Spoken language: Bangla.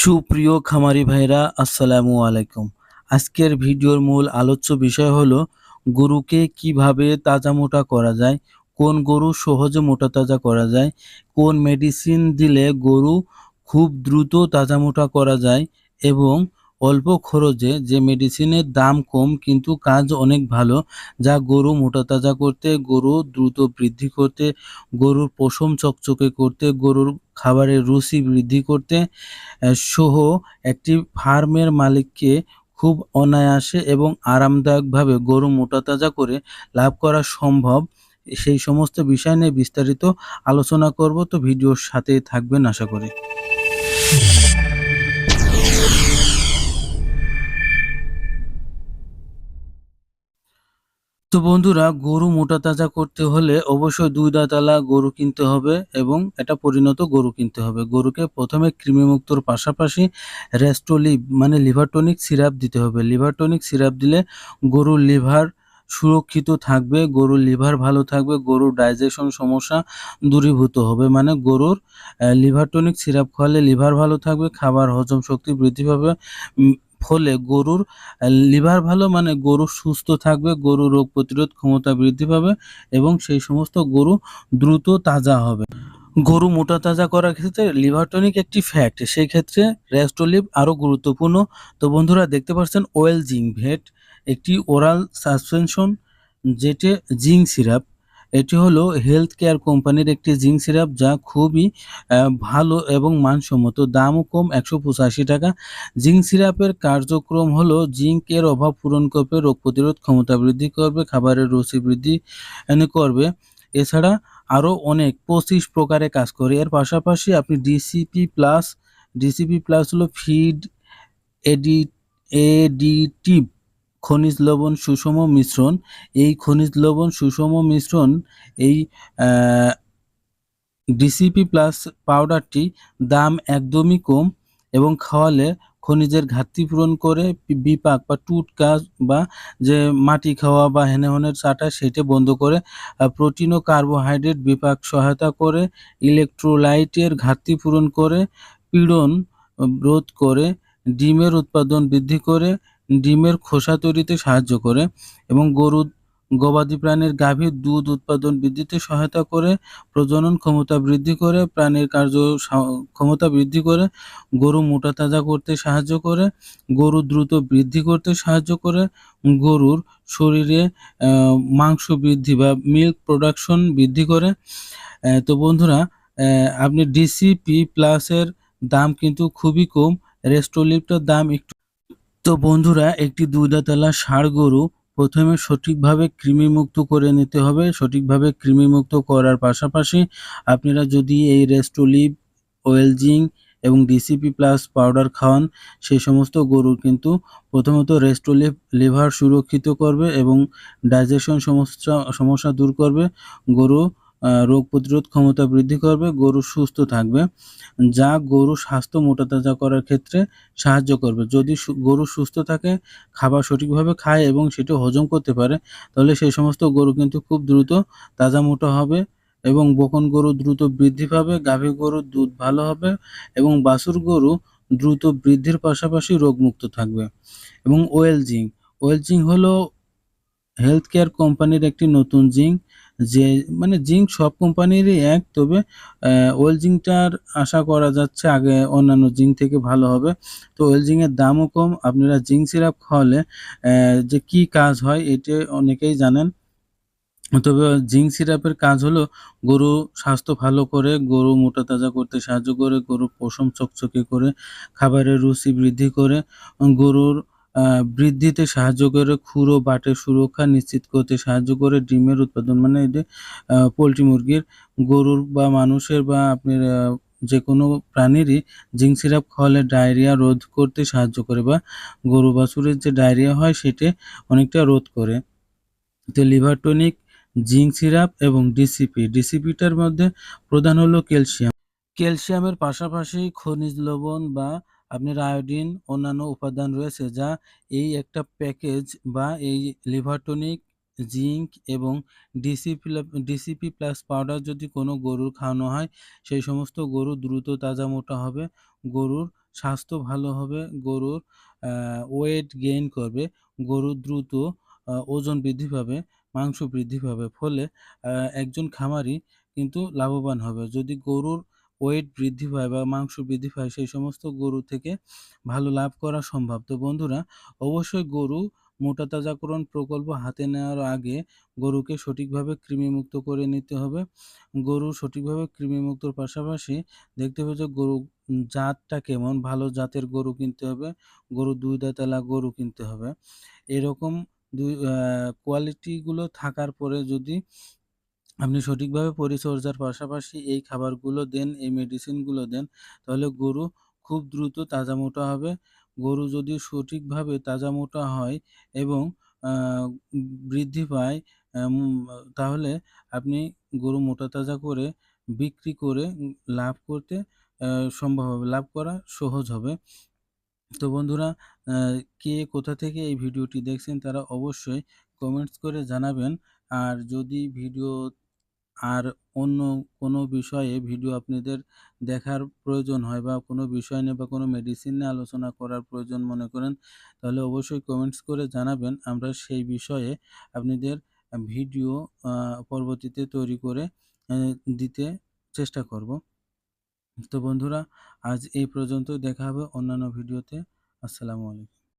সুপ্রিয় খামারি ভাইরা, আসসালামু আলাইকুম। আজকের ভিডিওর মূল আলোচ্য বিষয় হলো, গরুকে কীভাবে তাজা মোটা করা যায়, কোন গরু সহজে মোটা তাজা করা যায়, কোন মেডিসিন দিলে গরু খুব দ্রুত তাজা মোটা করা যায় এবং অল্প খরচে যে মেডিসিনের দাম কম কিন্তু কাজ অনেক ভালো, যা গরু মোটা তাজা করতে, গরু দ্রুত বৃদ্ধি করতে, গরুর পশম চকচকে করতে, গরুর খাবারের রুচি বৃদ্ধি করতে সহ একটি ফার্মের মালিককে খুব অনায়াসে এবং আরামদায়কভাবে গরু মোটা তাজা করে লাভ করা সম্ভব। সেই সমস্ত বিষয় নিয়ে বিস্তারিত আলোচনা করব, তো ভিডিওর সাথে থাকবেন আশা করি। তো বন্ধুরা, গরু মোটা তাজা করতে হলে অবশ্যই দুই দাঁতালা গরু কিনতে হবে এবং এটা পরিণত গরু কিনতে হবে। গরুকে প্রথমে কৃমিমুক্তর পাশাপাশি রেস্টোলিভ মানে লিভারটনিক সিরাপ দিতে হবে। লিভারটনিক সিরাপ দিলে গরুর লিভার সুরক্ষিত থাকবে, গরুর লিভার ভালো থাকবে, গরুর ডাইজেশন সমস্যা দূরীভূত হবে। মানে গরুর লিভারটনিক সিরাপ খাওয়ালে লিভার ভালো থাকবে, খাবার হজম শক্তি বৃদ্ধি পাবে ফলে গরুর লিভার ভালো মানে গরু সুস্থ থাকবে, গরু রোগ প্রতিরোধ ক্ষমতা বৃদ্ধি পাবে এবং সেই সমস্ত গরু দ্রুত তাজা হবে। গরু মোটা তাজা করার ক্ষেত্রে লিভার টনিক একটি ফ্যাক্ট সেই ক্ষেত্রে রেস্টোলিভ আরও গুরুত্বপূর্ণ। তো বন্ধুরা, দেখতে পাচ্ছেন ওয়েল জিঙ্ক ভেট একটি ওরাল সাসপেনশন যেটি জিঙ্ক সিরাপ এটি হলো হেলথ কেয়ার কোম্পানির একটি জিঙ্ক সিরাপ যা খুবই ভালো এবং মানসম্মত। দামও কম, একশো পঁচাশি টাকা। জিঙ্ক সিরাপের কার্যক্রম হলো জিঙ্কের অভাব পূরণ করবে, রোগ প্রতিরোধ ক্ষমতা বৃদ্ধি করবে, খাবারের রুচি বৃদ্ধি করবে। এছাড়া আরও অনেক, পঁচিশ প্রকারে কাজ করে। এর পাশাপাশি আপনি ডিসিপি প্লাস ডিসিপি প্লাস হলো ফিড এডি এডিটিভ খনিজ লবণ সুষম মিশ্রণ। এই খনিজ লবণ সুষম মিশ্রণ এই ডিসিপি প্লাস পাউডারটি দাম একদমই কম এবং খাওয়ালে খনিজের ঘাটতি পূরণ করে বিপাক বা টুটকা বা যে মাটি খাওয়া বা হেনে হনের চাটা সেটা বন্ধ করে প্রোটিন ও কার্বোহাইড্রেট বিপাক সহায়তা করে, ইলেকট্রোলাইটের ঘাটতি পূরণ করে, পীড়ন রোধ করে, ডিমের উৎপাদন বৃদ্ধি করে ডিমের খোসা তৈরিতে সাহায্য করে এবং গরু গবাদি প্রাণীর গাভীর দুধ উৎপাদন বৃদ্ধিতে সহায়তা করে, প্রজনন ক্ষমতা বৃদ্ধি করে, প্রাণীর কার্য ক্ষমতা বৃদ্ধি করে, গরু মোটা তাজা করতে সাহায্য করে, গরু দ্রুত বৃদ্ধি করতে সাহায্য করে, গরুর শরীরে মাংস বৃদ্ধি বা মিল্ক প্রোডাকশন বৃদ্ধি করে। তো বন্ধুরা আপনি ডিসিপি প্লাসের দাম কিন্তু খুবই কম রেস্টোলিপটার দাম একটু তো বন্ধুরা, একটি দুই দাঁতালা ষাঁড় গরু প্রথমে সঠিকভাবে কৃমিমুক্ত করে নিতে হবে। সঠিকভাবে কৃমিমুক্ত করার পাশাপাশি আপনারা যদি এই রেস্টোলিভ ওয়েলজিং এবং ডিসিপি প্লাস পাউডার খাওয়ান সেই সমস্ত গরুর কিন্তু প্রথমত রেস্টোলিভ লিভার সুরক্ষিত করবে এবং ডাইজেশন সমস্যা সমস্যা দূর করবে। গরু রোগ প্রতিরোধ ক্ষমতা বৃদ্ধি করবে, গরু সুস্থ থাকবে। যা গরু স্বাস্থ্য মোটা তাজা করার ক্ষেত্রে সাহায্য করবে। যদি গরু সুস্থ থাকে, খাবার সঠিকভাবে খায় এবং সেটা হজম করতে পারে, তাহলে সেই সমস্ত গরু কিন্তু খুব দ্রুত তাজা মোটা হবে এবং বকন গরু দ্রুত বৃদ্ধি পাবে, গাভী গরুর দুধ ভালো হবে এবং বাছুর গরু দ্রুত বৃদ্ধির পাশাপাশি রোগমুক্ত থাকবে। এবং ওয়েল জিঙ্ক ওয়েল জিঙ্ক হলো হেলথ কেয়ার কোম্পানির একটি নতুন জিঙ্ক। যে মানে জিঙ্ক সব কোম্পানিরই এক, তবে ওয়েল জিঙ্কটার আশা করা যাচ্ছে আগে অন্যান্য জিঙ্ক থেকে ভালো হবে। তো ওয়েল জিঙ্কের দামও কম, আপনারা জিঙ্ক সিরাপ খাওয়ালে যে কি কাজ হয় এটা অনেকেই জানেন। তবে জিঙ্ক সিরাপের কাজ হলো গরু স্বাস্থ্য ভালো করে, গরু মোটা তাজা করতে সাহায্য করে গরু পশম চকচকে করে, খাবারের রুচি বৃদ্ধি করে, গরুর বৃদ্ধিতে সাহায্য করে ও বাটের সুরক্ষা নিশ্চিত করতে সাহায্য করে ডিমের উৎপাদন। মানে এই যে পোলট্রি মুরগির গরুর বা মানুষের বা আপনার যে কোনো প্রাণীরই জিঙ্ক সিরাপ খাওয়ালে ডায়রিয়া রোধ করতে সাহায্য করে বা গরু বাছুরের যে ডায়রিয়া হয় সেটা অনেকটা রোধ করে। তো লিভার টনিক, জিঙ্ক সিরাপ এবং ডিসিপি। ডিসিপিটার মধ্যে প্রধান হলো ক্যালসিয়াম। ক্যালসিয়ামের পাশাপাশি খনিজ লবণ বা আপনার আয়োডিন অন্যান্য উপাদান রয়েছে যা এই একটা প্যাকেজ বা এই লিভারটনিক জিঙ্ক এবং ডিসিপি ডিসিপি প্লাস পাউডার যদি কোনো গরুর খাওয়ানো হয়, সেই সমস্ত গরু দ্রুত তাজা মোটা হবে, গরুর স্বাস্থ্য ভালো হবে, গরুর ওয়েট গেইন করবে, গরু দ্রুত ওজন বৃদ্ধি পাবে, মাংস বৃদ্ধি পাবে, ফলে একজন খামারি কিন্তু লাভবান হবে। যদি গরুর ওয়েট বৃদ্ধি পায় বা মাংস বৃদ্ধি পায়, সেই সমস্ত গরু থেকে ভালো লাভ করা সম্ভব। তো বন্ধুরা, অবশ্যই গরু মোটা তাজাকরণ প্রকল্প হাতে নেওয়ার আগে গরুকে সঠিকভাবে কৃমিমুক্ত করে নিতে হবে। গরু সঠিকভাবে কৃমিমুক্তর পাশাপাশি দেখতে হবে যে গরু জাতটা কেমন, ভালো জাতের গরু কিনতে হবে, গরু দুই দাঁতালা গরু কিনতে হবে। এরকম দুই কোয়ালিটিগুলো থাকার পরে যদি আপনি সঠিকভাবে পরিচর্যার পাশাপাশি এই খাবারগুলো দেন, এই মেডিসিনগুলো দেন, তাহলে গরু খুব দ্রুত তাজা মোটা হবে। গরু যদি সঠিকভাবে তাজা মোটা হয় এবং বৃদ্ধি পায় তাহলে আপনি গরু মোটা তাজা করে বিক্রি করে লাভ করতে সম্ভব হবে, লাভ করা সহজ হবে। তো বন্ধুরা কে কোথা থেকে এই ভিডিওটি দেখছেন তারা অবশ্যই কমেন্টস করে জানাবেন। আর যদি ভিডিও আর অন্য কোনো বিষয়ে ভিডিও আপনাদের দেখার প্রয়োজন হয় বা কোনো বিষয় নিয়ে বা কোনো মেডিসিন নিয়ে আলোচনা করার প্রয়োজন মনে করেন, তাহলে অবশ্যই কমেন্টস করে জানাবেন। আমরা সেই বিষয়ে আপনাদের ভিডিও পরবর্তীতে তৈরি করে দিতে চেষ্টা করব। তো বন্ধুরা, আজ এই পর্যন্ত দেখা হবে অন্যান্য ভিডিওতে। আসসালামু আলাইকুম।